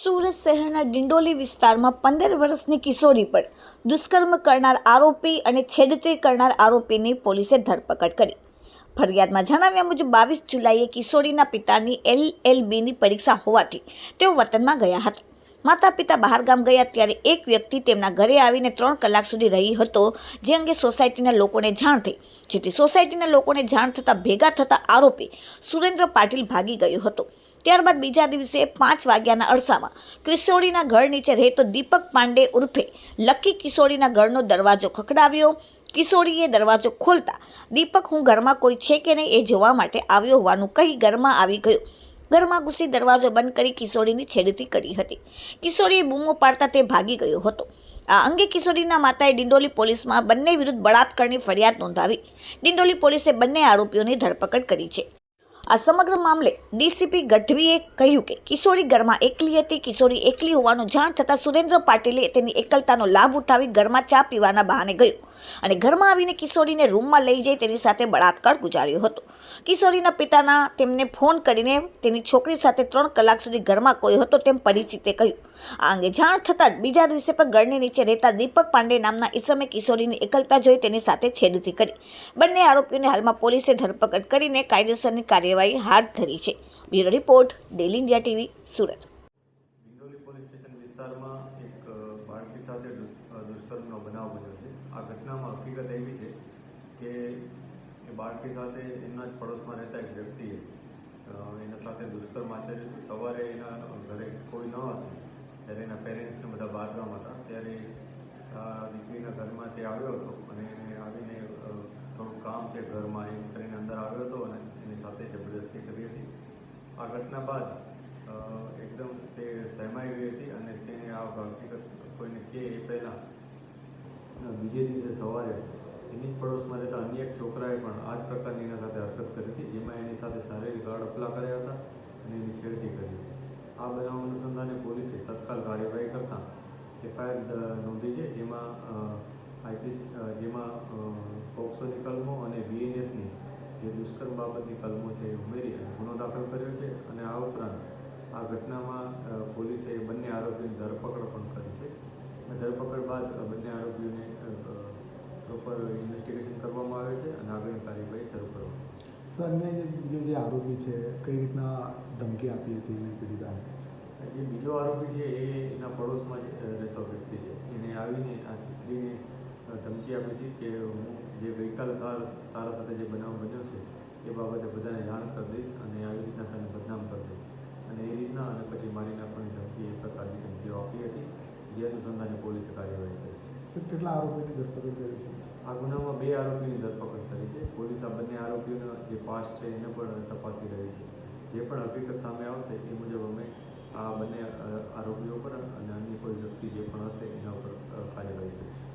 સુરત શહેરના ડિંડોલી વિસ્તારમાં પંદર વર્ષની કિશોરી પર દુષ્કર્મ કરનાર આરોપી અને છેડતી કરનાર આરોપીની પોલીસે ધરપકડ કરી. ફરિયાદમાં જણાવ્યા મુજબ બાવીસ જુલાઈએ કિશોરીના પિતાની એલ એલ બીની પરીક્ષા હોવાથી તેઓ વતનમાં ગયા હતા. માતા પિતા બહારગામ ગયા ત્યારે એક વ્યક્તિ તેમના ઘરે આવીને ત્રણ કલાક સુધી રહી હતો, જે અંગે સોસાયટીના લોકોને જાણ થઈ. જેથી સોસાયટીના લોકોને જાણ થતાં ભેગા થતા આરોપી સુરેન્દ્ર પાટીલ ભાગી ગયો હતો. ત્યારબાદ બીજા દિવસે પાંચ વાગ્યાના અરસામાં કિશોરીના ઘર નીચે રહેતો દીપક પાંડે ઉર્ફે લકી કિશોરીના ઘરનો દરવાજો ખખડાવ્યો. કિશોરીએ દરવાજો ખોલતા દીપક, હું ઘરમાં કોઈ છે કે નહીં એ જોવા માટે આવ્યો હોવાનું કહી ઘરમાં આવી ગયો. ઘરમાં ઘૂસી દરવાજો બંધ કરી કિશોરીની છેડતી કરી હતી. કિશોરીએ બૂમો પાડતા તે ભાગી ગયો હતો. આ અંગે કિશોરીના માતાએ ડિંડોલી પોલીસમાં બંને વિરુદ્ધ બળાત્કારની ફરિયાદ નોંધાવી. ડિંડોલી પોલીસે બંને આરોપીઓની ધરપકડ કરી છે. આ સમગ્ર મામલે ડીસીપી ગઢવીએ કહ્યું કે કિશોરી ઘરમાં એકલી હતી, કિશોરી એકલી હોવાનું જાણ થતાં સુરેન્દ્ર પાટીલે તેની એકલતાનો લાભ ઉઠાવી ઘરમાં ચા પીવાના બહાને ગયો અને ઘરમાં આવીને કિશોરીને રૂમમાં લઈ જઈ તેની સાથે બળાત્કાર ગુજાર્યો હતો. કિશોરીના પિતાના તેમને ફોન કરીને તેની છોકરી સાથે ત્રણ કલાક સુધી ઘરમાં કોઈ હતો તેમ પરિચિતે કહ્યું. આ અંગે જાણ થતાં જ બીજા દિવસે પણ ઘરની નીચે રહેતા દીપક પાંડે નામના ઈસમે કિશોરીની એકલતા જોઈ તેની સાથે છેડતી કરી. બંને આરોપીઓને હાલમાં પોલીસે ધરપકડ કરીને કાયદેસરની કાર્યવાહી હાથ ધરી છે. Bureau report, daily India TV, Surat. બાળકી સાથે એમના જ પડોશમાં રહેતા એક વ્યક્તિએ એના સાથે દુષ્કર્મ આચર્યું. સવારે એના ઘરે કોઈ ન હતું, ત્યારે એના પેરેન્ટ્સને બધા બહારગામ હતા. ત્યારે આ દીકરીના ઘરમાં તે આવ્યો હતો અને એને આવીને થોડું કામ છે ઘરમાં એમ કરીને અંદર આવ્યો હતો અને એની સાથે જબરદસ્તી શકી હતી. આ ઘટના બાદ એકદમ તે સહેમાઈ ગઈ હતી અને તેને આ હકીકત કોઈને કહે એ પહેલાં બીજે દિવસે સવારે એની જ પડોશમાં રહેતા અન્ય એક છોકરાએ પણ આ જ પ્રકારની એના સાથે હરકત કરી હતી જેમાં એની સાથે શારીરિક હડપલા કર્યા હતા અને એની છેડતી કરી હતી. આ બનાવ અનુસંધાને પોલીસે તત્કાલ કાર્યવાહી કરતાં એફઆઈઆર નોંધી છે જેમાં આઈપીસી જેમાં અ, પોક્સોની કલમો અને દુષ્કર્મ બાબતની કલમો છે એ ઉમેરી અને ગુનો દાખલ કર્યો છે અને આ ઉપરાંત આ ઘટનામાં પોલીસે બંને આરોપીની ધરપકડ પણ કરી છે ધરપકડ બાદ બંને આરોપીઓને પ્રોપર ઇન્વેસ્ટિગેશન કરવામાં આવે છે અને આગળની કાર્યવાહી શરૂ કરવામાં આવે છે. અન્ય જે આરોપી છે કઈ રીતના ધમકી આપી હતી એને પીડિતાને જે બીજો આરોપી છે એ એના પડોશમાં જ રહેતો વ્યક્તિ છે એને આવીને આ દીકરીને ધમકી આપી હતી કે હું જે ગઈકાલે તારા તારા સાથે જે બનાવ બન્યો છે એ બાબતે બધાને જાણ કરી દઈશ અને આવી રીતના તને બદનામ કરી દઈશ. અને એ રીતના અને પછી મારી નાખવાની ધમકી એ પ્રકારની ધમકીઓ આપી હતી જે અનુસંધાને પોલીસે કાર્યવાહી કરી છે. કેટલા આરોપીની ધરપકડ કરી છે? આ ગુનામાં બે આરોપીની ધરપકડ કરી છે. પોલીસ આ બંને આરોપીઓનો જે પાસ્ટ છે એને પણ તપાસી રહી છે. જે પણ હકીકત સામે આવશે એ મુજબ અમે આ બંને આરોપીઓ પર અને અન્ય કોઈ વ્યક્તિ જે પણ હશે એના ઉપર કાર્યવાહી કરીશું.